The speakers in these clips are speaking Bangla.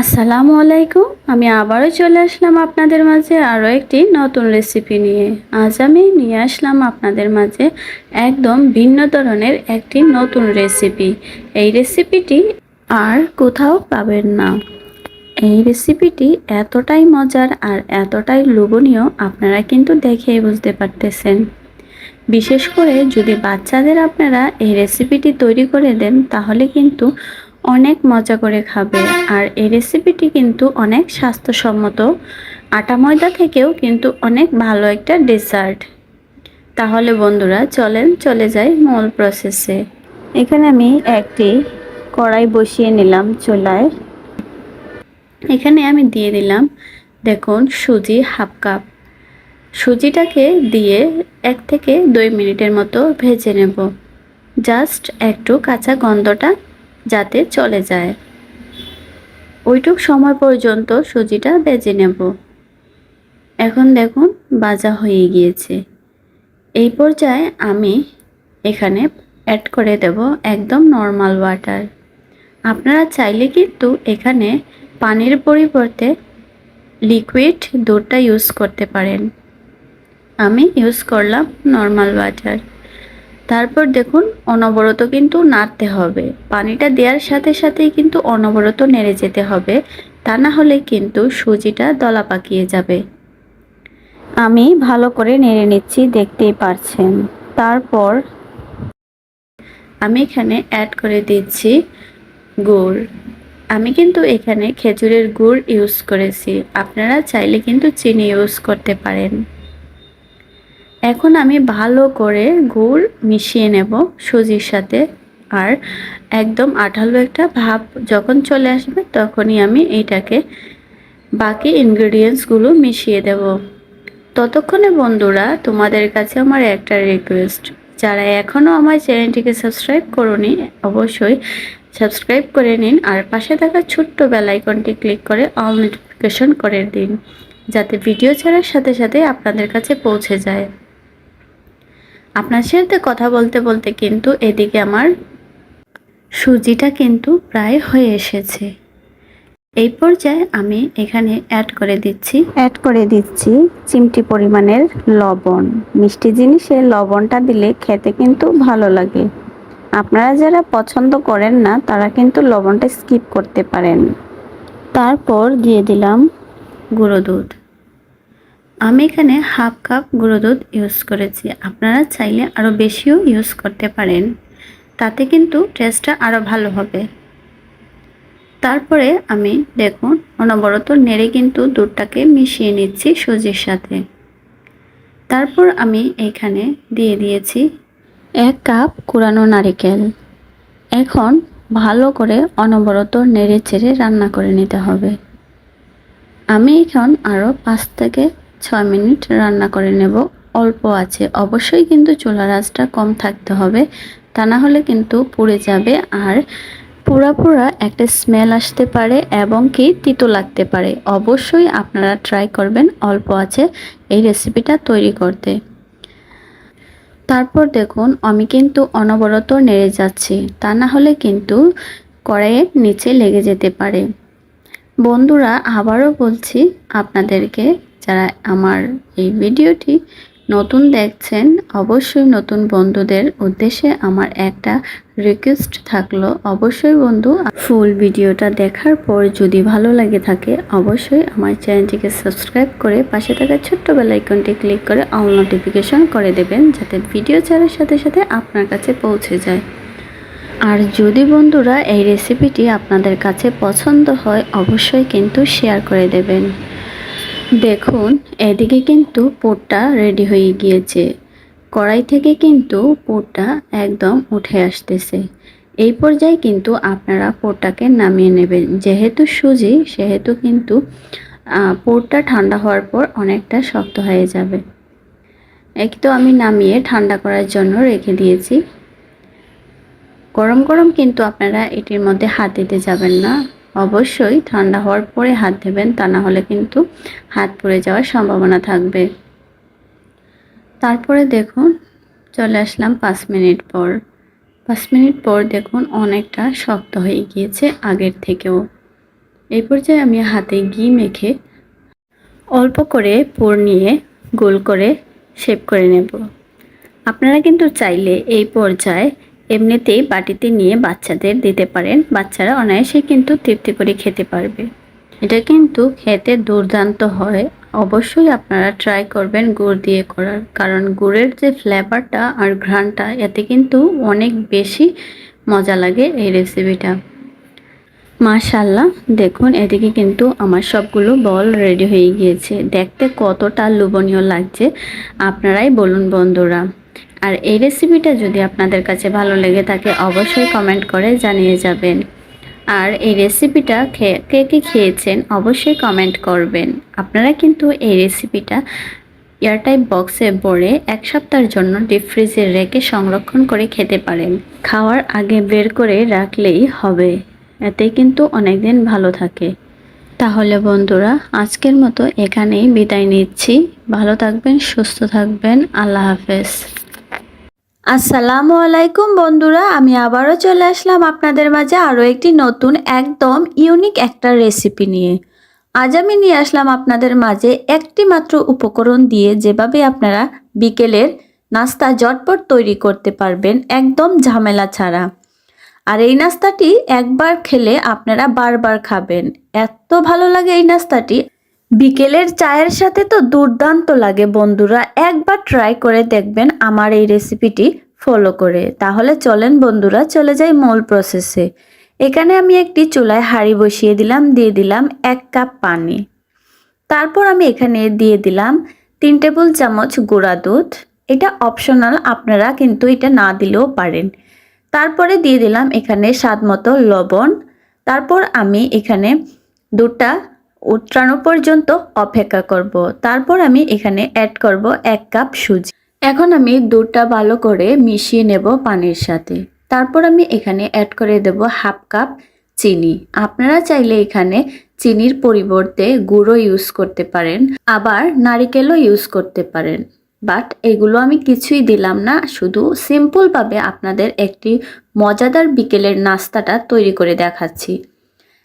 আসসালামু আলাইকুম। আমি আবারও চলে আসলাম আপনাদের মাঝে আরও একটি নতুন রেসিপি নিয়ে। আজ আমি নিয়ে আসলাম আপনাদের মাঝে একদম ভিন্ন ধরনের একটি নতুন রেসিপি এই রেসিপিটি আর কোথাও পাবেন না। এই রেসিপিটি এতটাই মজার আর এতটাই লোভনীয়, আপনারা কিন্তু দেখেই বুঝতে পারতেছেন। বিশেষ করে যদি বাচ্চাদের আপনারা এই রেসিপিটি তৈরি করে দেন, তাহলে কিন্তু অনেক মজা করে খাবে। আর এই রেসিপিটি কিন্তু অনেক স্বাস্থ্যসম্মত। আটা ময়দা থেকেও কিন্তু অনেক ভালো একটা ডেজার্ট তাহলে বন্ধুরা, চলেন চলে যাই মূল প্রসেসে এখানে আমি একটি কড়াই বসিয়ে নিলাম চুলায়। এখানে আমি দিয়ে দিলাম, দেখুন, সুজি হাফ কাপ। সুজিটাকে দিয়ে এক থেকে দুই মিনিটের মতো ভেজে নেব। জাস্ট একটু কাঁচা গন্ধটা যাতে চলে যায়। ওইটুক সময় পর্যন্ত সুজিটা বেজে নেব। এখন দেখুন, বাজা হয়ে গিয়েছে। এই পর্যায়ে আমি এখানে অ্যাড করে দেব একদম নর্মাল ওয়াটার আপনারা চাইলে কিন্তু এখানে পানির পরিবর্তে লিকুইড দুধটা ইউজ করতে পারেন। আমি ইউজ করলাম নর্মাল ওয়াটার তারপর দেখুন, অনবরত কিন্তু নাড়তে হবে। পানিটা দেওয়ার সাথে সাথেই কিন্তু অনবরত নেড়ে যেতে হবে। তা না হলে কিন্তু সুজিটা দলা পাকিয়ে যাবে। আমি ভালো করে নেড়ে নিচ্ছি, দেখতেই পারছেন। তারপর আমি এখানে অ্যাড করে দিচ্ছি গুড়। আমি কিন্তু এখানে খেজুরের গুড় ইউজ করেছি। আপনারা চাইলে কিন্তু চিনি ইউজ করতে পারেন। এখন আমি ভালো করে গুড় মিশিয়ে নেব সুজির সাথে। আর একদম আঠালো একটা ভাব যখন চলে আসবে তখনই আমি এটাকে বাকি ইনগ্রেডিয়েন্টসগুলো মিশিয়ে দেব। ততক্ষণে বন্ধুরা, তোমাদের কাছে আমার একটা রিকোয়েস্ট যারা এখনও আমার চ্যানেলটিকে সাবস্ক্রাইব করনি, অবশ্যই সাবস্ক্রাইব করে নিন আর পাশে থাকা ছোট্ট বেলাইকনটি ক্লিক করে অল নোটিফিকেশন করে দিন, যাতে ভিডিও ছাড়ার সাথে সাথে আপনাদের কাছে পৌঁছে যায়। আপনার সাথে কথা বলতে বলতে কিন্তু এদিকে আমার সুজিটা কিন্তু প্রায় হয়ে এসেছে। এই পর্যায়ে আমি এখানে অ্যাড করে দিচ্ছি। অ্যাড করে দিচ্ছি চিমটি পরিমাণের লবণ। মিষ্টি জিনিসে লবণটা দিলে খেতে কিন্তু ভালো লাগে। আপনারা যারা পছন্দ করেন না, তারা কিন্তু লবণটা স্কিপ করতে পারেন। তারপর দিয়ে দিলাম গুঁড়ো দুধ। আমি এখানে হাফ কাপ গুঁড়ো দুধ ইউজ করেছি। আপনারা চাইলে আরও বেশিও ইউজ করতে পারেন। তাতে কিন্তু টেস্টটা আরও ভালো হবে। তারপরে আমি দেখুন, অনবরত নেড়ে কিন্তু দুধটাকে মিশিয়ে নিচ্ছি সুজির সাথে। তারপর আমি এখানে দিয়ে দিয়েছি এক কাপ কুড়ানো নারিকেল। এখন ভালো করে অনবরত নেড়ে চেড়ে রান্না করে নিতে হবে। আমি এখন আরও পাঁচ থেকে ছয় মিনিট রান্না করে নেব। অল্প আছে। অবশ্যই কিন্তু চুলার আঁচটা কম থাকতে হবে। তা না হলে কিন্তু পুড়ে যাবে আর পুরা পুরা একটা স্মেল আসতে পারে এবং কি তিতো লাগতে পারে। অবশ্যই আপনারা ট্রাই করবেন অল্প আছে এই রেসিপিটা তৈরি করতে। তারপর দেখুন, আমি কিন্তু অনবরত নেড়ে যাচ্ছি। তা না হলে কিন্তু কড়াইয়ের নিচে লেগে যেতে পারে। বন্ধুরা, আবারও বলছি আপনাদেরকে যারা আমার এই ভিডিওটি নতুন দেখছেন, অবশ্যই নতুন বন্ধুদের উদ্দেশ্যে আমার একটা রিকোয়েস্ট থাকল। অবশ্যই বন্ধু ফুল ভিডিওটা দেখার পর যদি ভালো লাগে থাকে, অবশ্যই আমার চ্যানেলটিকে সাবস্ক্রাইব করে পাশে থাকা ছোট্ট বেলাইকনটি ক্লিক করে অল নোটিফিকেশন করে দেবেন, যাতে ভিডিও ছাড়ার সাথে সাথে আপনার কাছে পৌঁছে যায়। আর যদি বন্ধুরা এই রেসিপিটি আপনাদের কাছে পছন্দ হয়, অবশ্যই কিন্তু শেয়ার করে দেবেন। দেখুন, এদিকে কিন্তু পোটটা রেডি হয়ে গিয়েছে। কড়াই থেকে কিন্তু পোটটা একদম উঠে আসতেছে। এই পর্যায়ে কিন্তু আপনারা পোটটাকে নামিয়ে নেবেন। যেহেতু সুজি, সেহেতু কিন্তু পোটটা ঠান্ডা হওয়ার পর অনেকটা শক্ত হয়ে যাবে। এক তো আমি নামিয়ে ঠান্ডা করার জন্য রেখে দিয়েছি। গরম গরম কিন্তু আপনারা এটির মধ্যে হাত দিতে যাবেন না। অবশ্যই ঠান্ডা হওয়ার পরে হাত দেবেন তা না হলে কিন্তু হাত পড়ে যাওয়ার সম্ভাবনা থাকবে। তারপরে দেখুন, চলে আসলাম পাঁচ মিনিট পর। পাঁচ মিনিট পর দেখুন অনেকটা শক্ত হয়ে গিয়েছে আগের থেকেও। এই পর্যায়ে আমি হাতে ঘি মেখে অল্প করে পুর নিয়ে গোল করে শেপ করে নেব। আপনারা কিন্তু চাইলে এই পর্যায়ে এমনিতেই বাটিতে নিয়ে বাচ্চাদের দিতে পারেন। বাচ্চারা অনায়াসে কিন্তু তৃপ্তি করে খেতে পারবে। এটা কিন্তু খেতে দুর্দান্ত হয়। অবশ্যই আপনারা ট্রাই করবেন গুড় দিয়ে করার। কারণ গুড়ের যে ফ্লেভারটা আর ঘ্রাণটা, এতে কিন্তু অনেক বেশি মজা লাগে এই রেসিপিটা মাশাল্লাহ দেখুন, এদিকে কিন্তু আমার সবগুলো বল রেডি হয়ে গিয়েছে। দেখতে কতটা লোভনীয় লাগছে। আপনারাই বলুন বন্ধুরা। আর এই রেসিপিটা যদি আপনাদের কাছে ভালো লেগে থাকে, অবশ্যই কমেন্ট করে জানিয়ে যাবেন। আর এই রেসিপিটা খেয়ে কে কে খেয়েছেন, অবশ্যই কমেন্ট করবেন। আপনারা কিন্তু এই রেসিপিটা এয়ারটাইট বক্সে ভরে এক সপ্তাহের জন্য ডিপ ফ্রিজে রেখে সংরক্ষণ করে খেতে পারেন। খাওয়ার আগে বের করে রাখলেই হবে। এতে কিন্তু অনেক দিন ভালো থাকে। তাহলে বন্ধুরা, আজকের মতো এখানেই বিদায় নিচ্ছি। ভালো থাকবেন, সুস্থ থাকবেন। আল্লাহ হাফেজ। আসসালামু আলাইকুম বন্ধুরা, আমি আবারও চলে আসলাম আপনাদের মাঝে আরও একটি নতুন, একদম ইউনিক একটা রেসিপি নিয়ে। আজ আমি নিয়ে আসলাম আপনাদের মাঝে একটি মাত্র উপকরণ দিয়ে যেভাবে আপনারা বিকেলের নাস্তা জটপট তৈরি করতে পারবেন, একদম ঝামেলা ছাড়া। আর এই নাস্তাটি একবার খেলে আপনারা বারবার খাবেন। এত ভালো লাগে এই নাস্তাটি বিকেলের চায়ের সাথে তো দুর্দান্ত লাগে বন্ধুরা, একবার ট্রাই করে দেখবেন আমার এই রেসিপিটি ফলো করে। তাহলে চলেন বন্ধুরা, চলে যাই মূল প্রসেসে এখানে আমি একটি চুলায় হাঁড়ি বসিয়ে দিলাম, দিয়ে দিলাম এক কাপ পানি। তারপর আমি এখানে দিয়ে দিলাম তিন টেবিল চামচ গুঁড়া দুধ। এটা অপশনাল আপনারা কিন্তু এটা না দিলেও পারেন। তারপরে দিয়ে দিলাম এখানে স্বাদ মতো লবণ। তারপর আমি এখানে দুটা উত্রানো পর্যন্ত অপেক্ষা করব। তারপর আমি এখানে অ্যাড করব এক কাপ সুজি। এখন আমি দুধটা ভালো করে মিশিয়ে নেব পানির সাথে। তারপর আমি এখানে অ্যাড করে দেব হাফ কাপ চিনি। আপনারা চাইলে এখানে চিনির পরিবর্তে গুঁড়ো ইউজ করতে পারেন, আবার নারিকেলও ইউজ করতে পারেন। বাট এগুলো আমি কিছুই দিলাম না, শুধু সিম্পলভাবে আপনাদের একটি মজাদার বিকেলের নাস্তাটা তৈরি করে দেখাচ্ছি।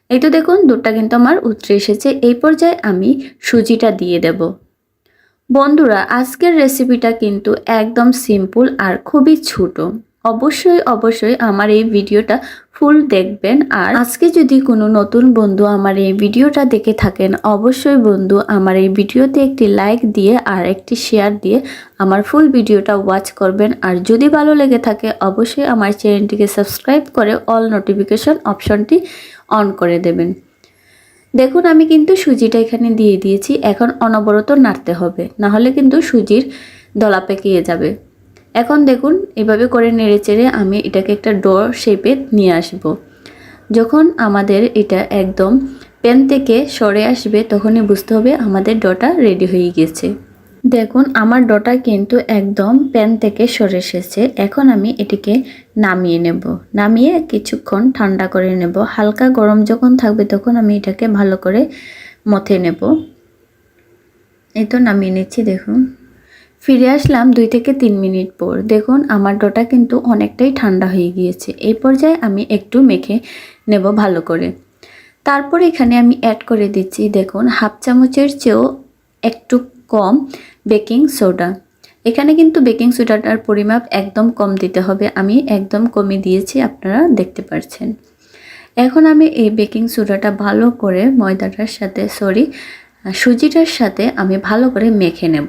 এই তো দেখুন, দুধটা কিন্তু আমার উতরে এসেছে। এই পর্যায়ে আমি সুজিটা দিয়ে দেব। বন্ধুরা, আজকের রেসিপিটা কিন্তু একদম সিম্পল আর খুবই ছোট। অবশ্যই অবশ্যই আমার এই ভিডিওটা ফুল দেখবেন। আর আজকে যদি কোনো নতুন বন্ধু আমার এই ভিডিওটা দেখে থাকেন, অবশ্যই বন্ধু, আমার এই ভিডিওতে একটি লাইক দিয়ে আর একটি শেয়ার দিয়ে আমার ফুল ভিডিওটা ওয়াচ করবেন। আর যদি ভালো লেগে থাকে, অবশ্যই আমার চ্যানেলটিকে সাবস্ক্রাইব করে অল নোটিফিকেশন অপশনটি অন করে দেবেন। দেখুন, আমি কিন্তু সুজিটা এখানে দিয়ে দিয়েছি। এখন অনবরত নাড়তে হবে। না হলে কিন্তু সুজির দলা পেকিয়ে যাবে। এখন দেখুন, এভাবে করে নেড়ে চেড়ে আমি এটাকে একটা ডোর শেপে নিয়ে আসব। যখন আমাদের এটা একদম প্যান থেকে সরে আসবে, তখনই বুঝতে হবে আমাদের ডটা রেডি হয়ে গেছে। দেখুন, আমার ডটা কিন্তু একদম প্যান থেকে সরে এসেছে। এখন আমি এটিকে নামিয়ে নেব। নামিয়ে কিছুক্ষণ ঠান্ডা করে নেব। হালকা গরম যখন থাকবে তখন আমি এটাকে ভালো করে মথে নেব। এই তো নামিয়ে নিচ্ছি, দেখুন। ফিরে আসলাম দুই থেকে তিন মিনিট পর। দেখুন, আমার ডোটা কিন্তু অনেকটাই ঠান্ডা হয়ে গিয়েছে। এই পর্যায়ে আমি একটু মেখে নেব ভালো করে। তারপর এখানে আমি অ্যাড করে দিচ্ছি, দেখুন, হাফ চামচের চেয়েও একটু কম বেকিং সোডা। এখানে কিন্তু বেকিং সোডাটার পরিমাপ একদম কম দিতে হবে। আমি একদম কমে দিয়েছি, আপনারা দেখতে পাচ্ছেন এখন আমি এই বেকিং সোডাটা ভালো করে ময়দাটার সাথে, সরি, সুজিটার সাথে আমি ভালো করে মেখে নেব।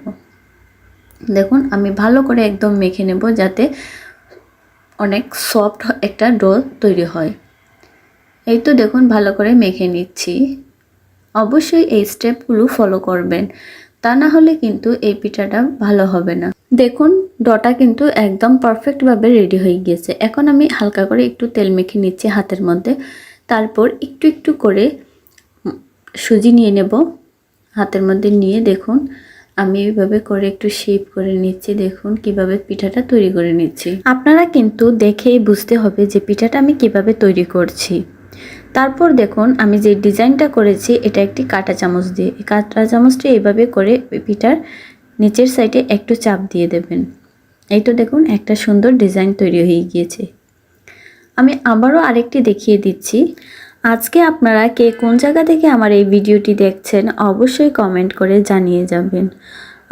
দেখুন, আমি ভালো করে একদম মেখে নেব যাতে অনেক সফট একটা ডো তৈরি হয়। এই তো দেখুন, ভালো করে মেখে নিচ্ছি। অবশ্যই এই স্টেপগুলো ফলো করবেন। তা না হলে কিন্তু এই পিঠাটা ভালো হবে না। দেখুন, ডটা কিন্তু একদম পারফেক্টভাবে রেডি হয়ে গিয়েছে। এখন আমি হালকা করে একটু তেল মেখে নিচ্ছি হাতের মধ্যে। তারপর একটু একটু করে সুজি নিয়ে নেব। হাতের মধ্যে নিয়ে দেখুন, আমি এইভাবে করে একটু শেপ করে নিচ্ছি। দেখুন কীভাবে পিঠাটা তৈরি করে নিচ্ছি। আপনারা কিন্তু দেখেই বুঝতে হবে যে পিঠাটা আমি কীভাবে তৈরি করছি। তারপর দেখুন, আমি যে ডিজাইনটা করেছি, এটা একটি কাটা চামচ দিয়ে। এই কাটা চামচটি এইভাবে করে পিঠার নিচের সাইডে একটু চাপ দিয়ে দেবেন। এই তো দেখুন, একটা সুন্দর ডিজাইন তৈরি হয়ে গিয়েছে। আমি আবারও আরেকটি দেখিয়ে দিচ্ছি। আজকে আপনারা কে কোন জায়গা থেকে আমার এই ভিডিওটি দেখছেন, অবশ্যই কমেন্ট করে জানিয়ে যাবেন।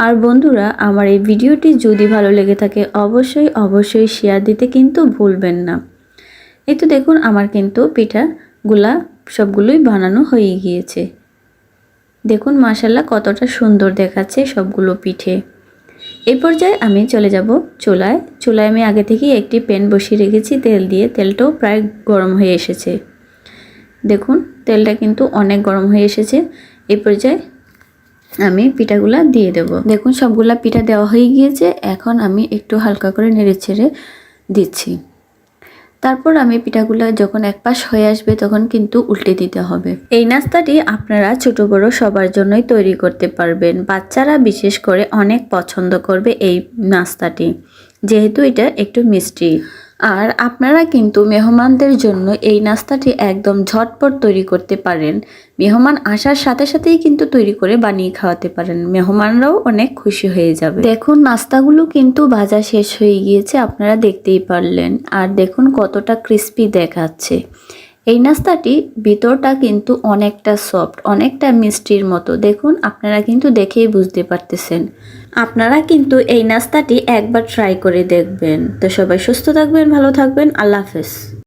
আর বন্ধুরা, আমার এই ভিডিওটি যদি ভালো লেগে থাকে, অবশ্যই অবশ্যই শেয়ার দিতে কিন্তু ভুলবেন না। এই তো দেখুন, আমার কিন্তু পিঠাগুলা সবগুলোই বানানো হয়ে গিয়েছে। দেখুন মাসাল্লাহ কতটা সুন্দর দেখাচ্ছে সবগুলো পিঠে। এই পর্যায়ে আমি চলে যাব চুলায়। চুলায় আমি আগে থেকেই একটি প্যান বসিয়ে রেখেছি, তেল দিয়ে। তেলটাও প্রায় গরম হয়ে এসেছে। দেখুন, তেলটা কিন্তু অনেক গরম হয়ে এসেছে। এই পর্যায়ে আমি পিঠাগুলা দিয়ে দেব। দেখুন, সবগুলা পিঠা দেওয়া হয়ে গিয়েছে। এখন আমি একটু হালকা করে নেড়ে ছেড়ে দিচ্ছি। তারপর আমি পিঠাগুলো যখন এক পাশ হয়ে আসবে তখন কিন্তু উল্টে দিতে হবে। এই নাস্তাটি আপনারা ছোট বড় সবার জন্যই তৈরি করতে পারবেন। বাচ্চারা বিশেষ করে অনেক পছন্দ করবে এই নাস্তাটি। যেহেতু এটা একটু মিষ্টি। আর আপনারা কিন্তু মেহমানদের জন্য এই নাস্তাটি একদম ঝটপট তৈরি করতে পারেন। মেহমান আসার সাথে সাথেই কিন্তু তৈরি করে বানিয়ে খাওয়াতে পারেন। মেহমানরাও অনেক খুশি হয়ে যাবে। দেখুন, নাস্তাগুলো কিন্তু ভাজা শেষ হয়ে গিয়েছে, আপনারা দেখতেই পারলেন। আর দেখুন, কতটা ক্রিস্পি দেখাচ্ছে। এই নাস্তাটি ভিতরটা কিন্তু অনেকটা সফট, অনেকটা মিষ্টির মতো। দেখুন, আপনারা কিন্তু দেখেই বুঝতে পারতেছেন। আপনারা কিন্তু এই নাস্তাটি একবার ট্রাই করে দেখবেন। তো সবাই সুস্থ থাকবেন, ভালো থাকবেন। আল্লাহ হাফেজ।